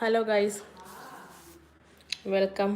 Hello guys welcome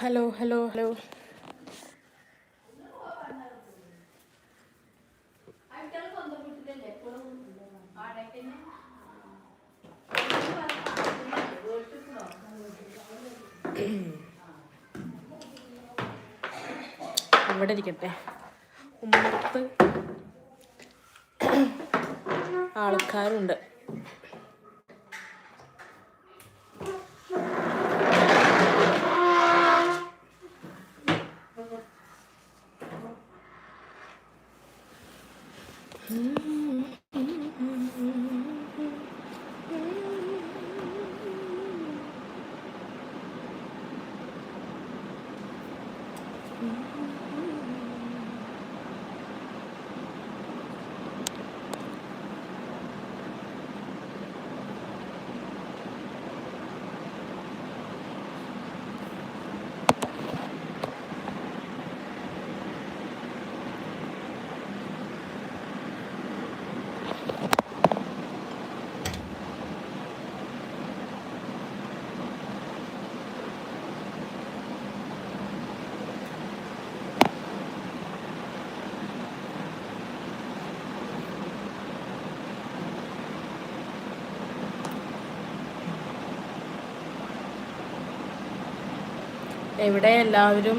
Hello hello hello. അവിടെ ഇരിക്കട്ടെ. ഉമ്മത്ത് ആൾക്കാരുണ്ട്. എവിടെ എല്ലാവരും?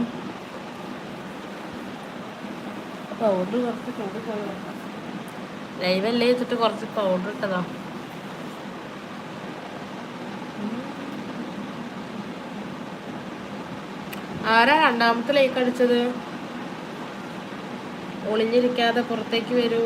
പൗഡർ കുറച്ച് ലൈവ് ലൈവല്ലേ വെച്ചിട്ട് കുറച്ച് പൗഡർ ഇട്ടതാ. ആരാ രണ്ടാമത്തെ ലൈക്ക് അടിച്ചത്? ഒളിഞ്ഞിരിക്കാതെ പുറത്തേക്ക് വരൂ.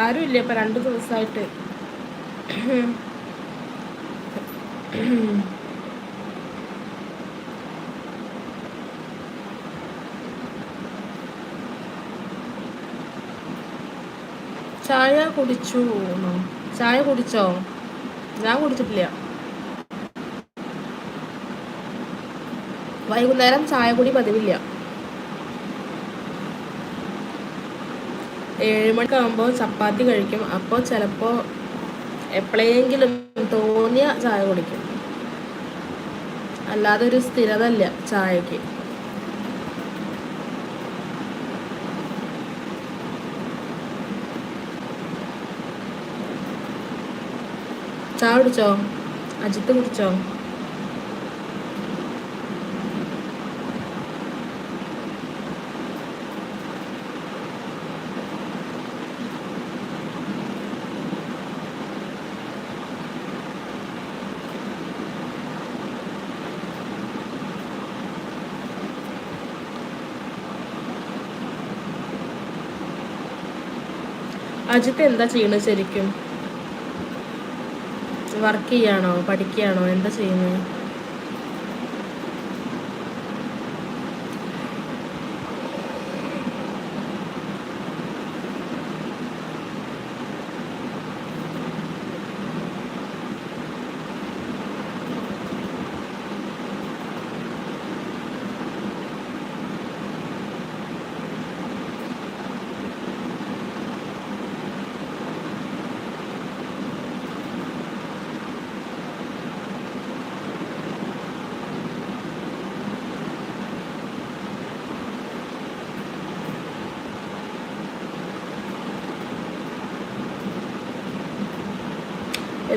ആരും ഇല്ല രണ്ട് ദിവസമായിട്ട് ചായ കുടിച്ചു ചായ കുടിച്ചോ? ഞാൻ കുടിച്ചിട്ടില്ല. വൈകുന്നേരം ചായ കൂടി പതിവില്ല. ഏഴുമണിക്കാകുമ്പോൾ ചപ്പാത്തി കഴിക്കും. അപ്പോൾ ചിലപ്പോൾ എപ്പോഴെങ്കിലും തോന്നിയ ചായ കുടിക്കും. അല്ലാതെ ഒരു സ്ഥിരതല്ല ചായക്ക്. ചായ കുടിച്ചോ? അജിത്ത് കുടിച്ചോ? അജിത്ത് എന്താ ചെയ്യണത് ശരിക്കും? വർക്ക് ചെയ്യാണോ? പഠിക്കുകയാണോ? എന്താ ചെയ്യുന്നത്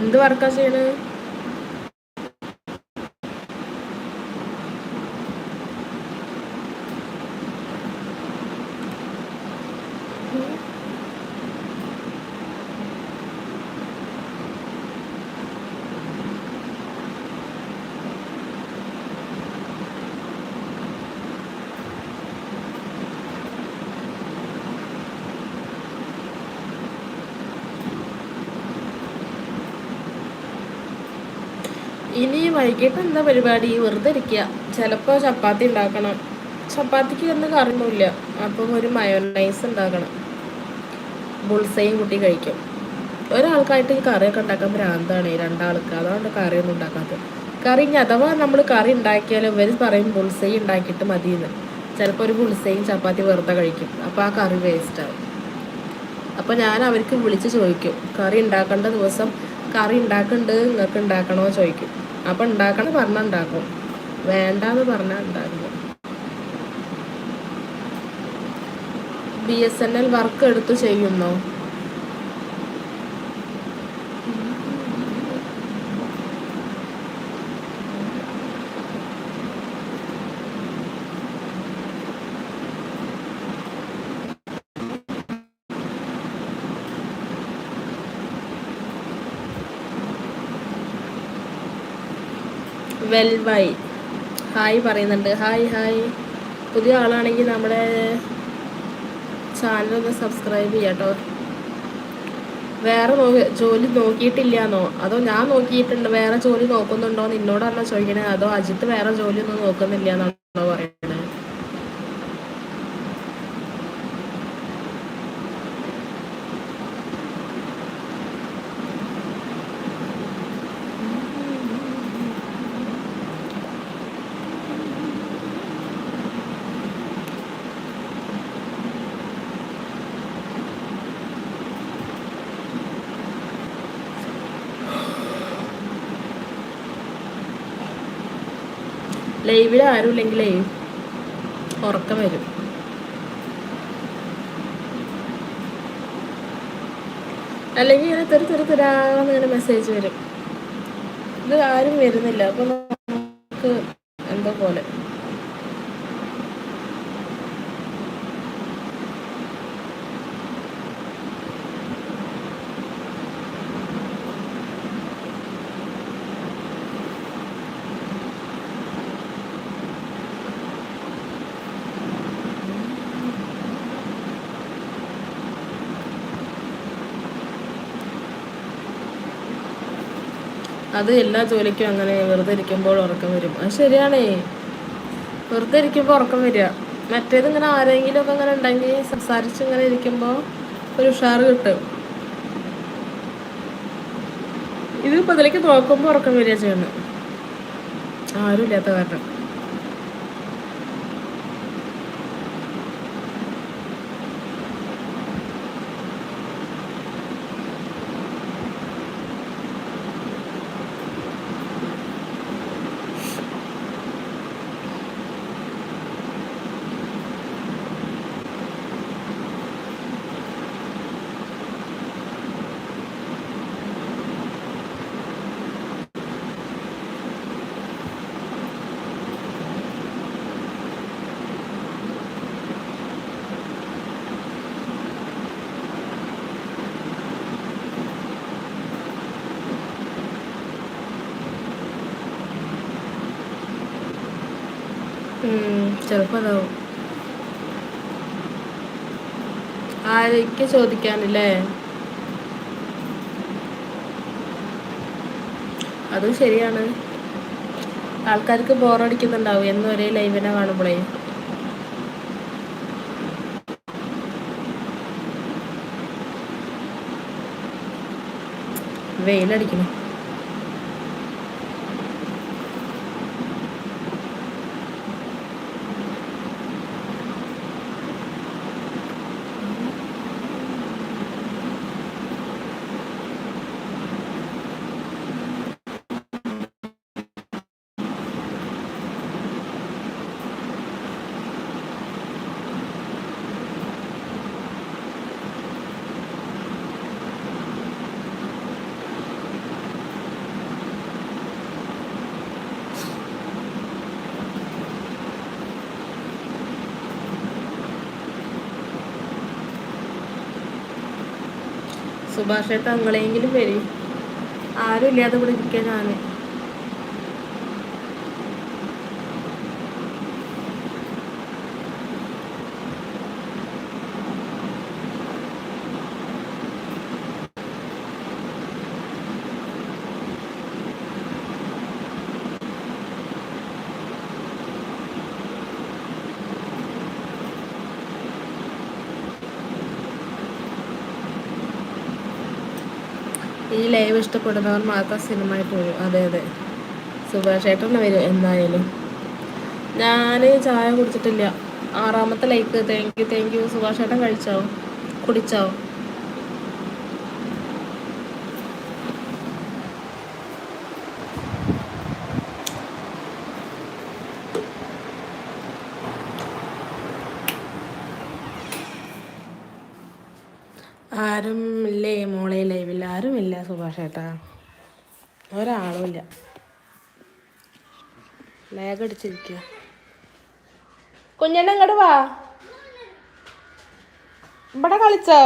എന്ത് വർക്കാണ് ചെയ്യണത്? ഇനി വൈകിട്ട് എന്താ പരിപാടി? വെറുതെ ഇരിക്കുക ചിലപ്പോൾ ചപ്പാത്തി ഉണ്ടാക്കണം ചപ്പാത്തിക്ക് ഒന്നും കറിയൊന്നുമില്ല അപ്പം ഒരു മയോണൈസ് ഉണ്ടാക്കണം ബുൾസയും കൂട്ടി കഴിക്കും. ഒരാൾക്കായിട്ട് ഈ കറിയൊക്കെ ഉണ്ടാക്കാൻ ഭ്രാന്താണ്. രണ്ടാൾക്ക്. അതുകൊണ്ട് കറിയൊന്നും ഉണ്ടാക്കാത്തത് കറി ഇനി അഥവാ നമ്മൾ കറി ഉണ്ടാക്കിയാലും ഇവർ പറയും ബുൾസൈ ഉണ്ടാക്കിയിട്ട് മതിയെന്ന് ചിലപ്പോൾ ഒരു ബുൾസയും ചപ്പാത്തി വെറുതെ കഴിക്കും. അപ്പോൾ ആ കറി വേസ്റ്റ് ആവും. അപ്പോൾ ഞാൻ അവർക്ക് വിളിച്ച് ചോദിക്കും. കറി ഉണ്ടാക്കേണ്ട ദിവസം കറി ഉണ്ടാക്കുന്നുണ്ട് നിങ്ങൾക്ക് ഉണ്ടാക്കണോ ചോദിക്കും. അപ്പം ഉണ്ടാക്കണം പറഞ്ഞാൽ ഉണ്ടാക്കും. വേണ്ടാന്ന് പറഞ്ഞാൽ ഉണ്ടാക്കും. B S N L work എടുത്തു ചെയ്യുന്നോ? വെൽവൈ ഹായ് പറയുന്നുണ്ട്. ഹായ് ഹായ് പുതിയ ആളാണെങ്കിൽ നമ്മുടെ ചാനൽ ഒന്ന് സബ്സ്ക്രൈബ് ചെയ്യാട്ടോ. വേറെ നോക്കി ജോലി നോക്കിയിട്ടില്ലാന്നോ? അതോ ഞാൻ നോക്കിയിട്ടുണ്ട്. വേറെ ജോലി നോക്കുന്നുണ്ടോ? നിന്നോടാണോ ചോദിക്കണേ. അതോ അജിത്ത് വേറെ ജോലി ഒന്നും നോക്കുന്നില്ല എന്നാണോ പറയണേ ലൈവിൽ ആരും ഇല്ലെങ്കിലേ ഉറക്കം വരും. അല്ലെങ്കിൽ ഇങ്ങനെ തെറി തെറി തരാന്ന് ഇങ്ങനെ മെസ്സേജ് വരും. ഇത് ആരും വരുന്നില്ല. അപ്പൊ നമുക്ക് എന്തോ പോലെ. അത് എല്ലാ ജോലിക്കും അങ്ങനെ വെറുതെ ഇരിക്കുമ്പോൾ ഉറക്കം വരും. അത് ശരിയാണേ. വെറുതെ ഇരിക്കുമ്പോൾ ഉറക്കം വരിക. മറ്റേത് ഇങ്ങനെ ആരെങ്കിലും ഒക്കെ ഇങ്ങനെ ഉണ്ടെങ്കിൽ സംസാരിച്ച് ഇങ്ങനെ ഇരിക്കുമ്പോൾ ഒരു ഉഷാറ് കിട്ടും. ഇതിപ്പോൾ പതിലേക്ക് നോക്കുമ്പോൾ ഉറക്കം വരിക ചെയ്യണം ആരും ഇല്ലാത്ത കാരണം. ചിലപ്പോൾ അതാവും. ആരൊക്കെ ചോദിക്കാനില്ലേ? അതും ശരിയാണ്. ആൾക്കാർക്ക് ബോറടിക്കുന്നുണ്ടാവും. എന്നും ഒരേ ലൈവിനെ കാണുമ്പോളേ. വെയിലടിക്കണം സുഭാഷേ തങ്ങളെങ്കിലും വരും. ആരും ഇല്ലാതെ ഇവിടെ ഈ ലൈവ് ഇഷ്ടപ്പെടുന്നവർ മാത്രം സിനിമയിൽ പോകും. അതെ അതെ. സുഭാഷ് ഏട്ടൻ വരും എന്തായാലും. ഞാൻ ചായ കുടിച്ചിട്ടില്ല. ആറാമത്തെ like. Thank you thank you Subhash ഏട്ടൻ കഴിച്ചോ? കുടിച്ചോ ആരും ഇല്ലേ മോളെ ലൈവിൽ ആരും ഏട്ടാ ഒരാളുമില്ല. ലാഗ് അടിച്ചിരിക്കുക കുഞ്ഞണ്ണ ഇങ്ങോട്ട് വാ. ഇവിടെ കളിച്ചോ?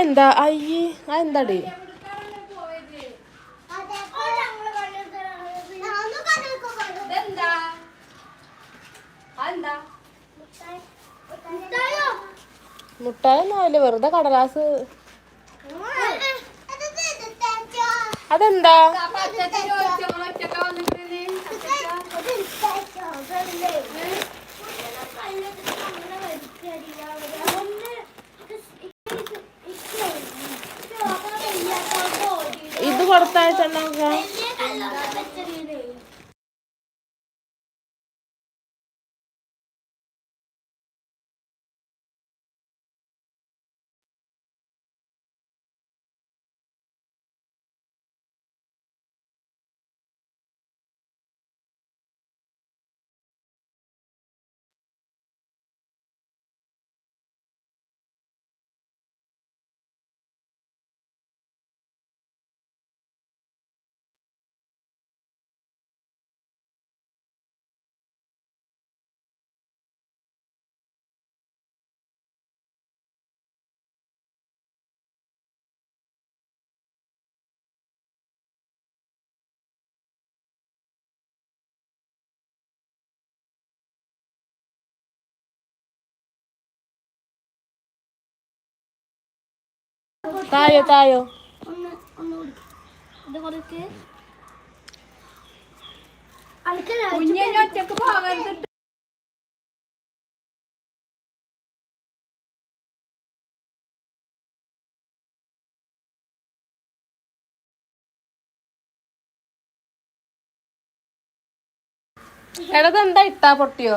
എന്താ അയ്യേ അതെന്താടി മുട്ടായൊന്നും വെറുതെ കടലാസ്. അതെന്താ? ഇത് കൊടുത്തയച്ചെണ്ണ തായോ തായോ. ഒറ്റയ്ക്ക് പോകരുത്. എടത് എന്താ ഇട്ടാ പൊട്ടിയോ?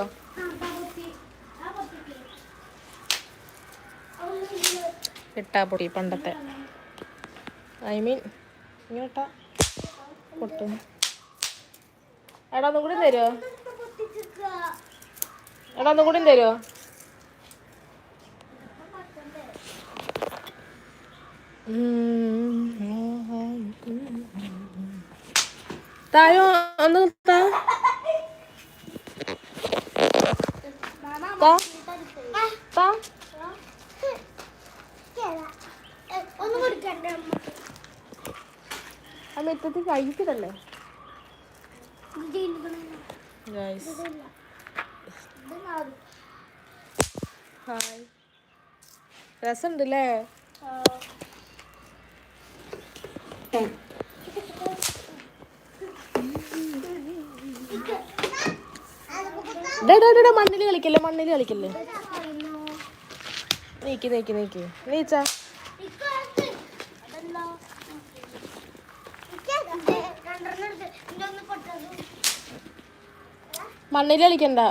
ഇട്ടാ പൊടി പണ്ടത്തെ. ഐ മീൻ ഇങ്ങോട്ടാ പൊട്ടും. എടാ ഒന്നും കൂടി തരുമോ എടാ ഒന്നും കൂടി തരുമോ തായോ ഒന്ന് താ താ. താ ഒന്നും കൊടുക്കണ്ടേ അമ്മയ്ക്ക് ആ മെത്തത്തിൽ കഴിക്കതല്ലേ ഇത് ചെയ്യുന്നത് ഗൈസ് ഇതില്ല ഇത് നാല് ഹായ് രസമുണ്ടല്ലേ? മണ്ണിൽ കളിക്കല്ലേ മണ്ണിൽ കളിക്കല്ലേ? നീക്കി നീക്കി നീക്കി. നീച്ചാ? മണ്ണിൽ കളിക്കണ്ട.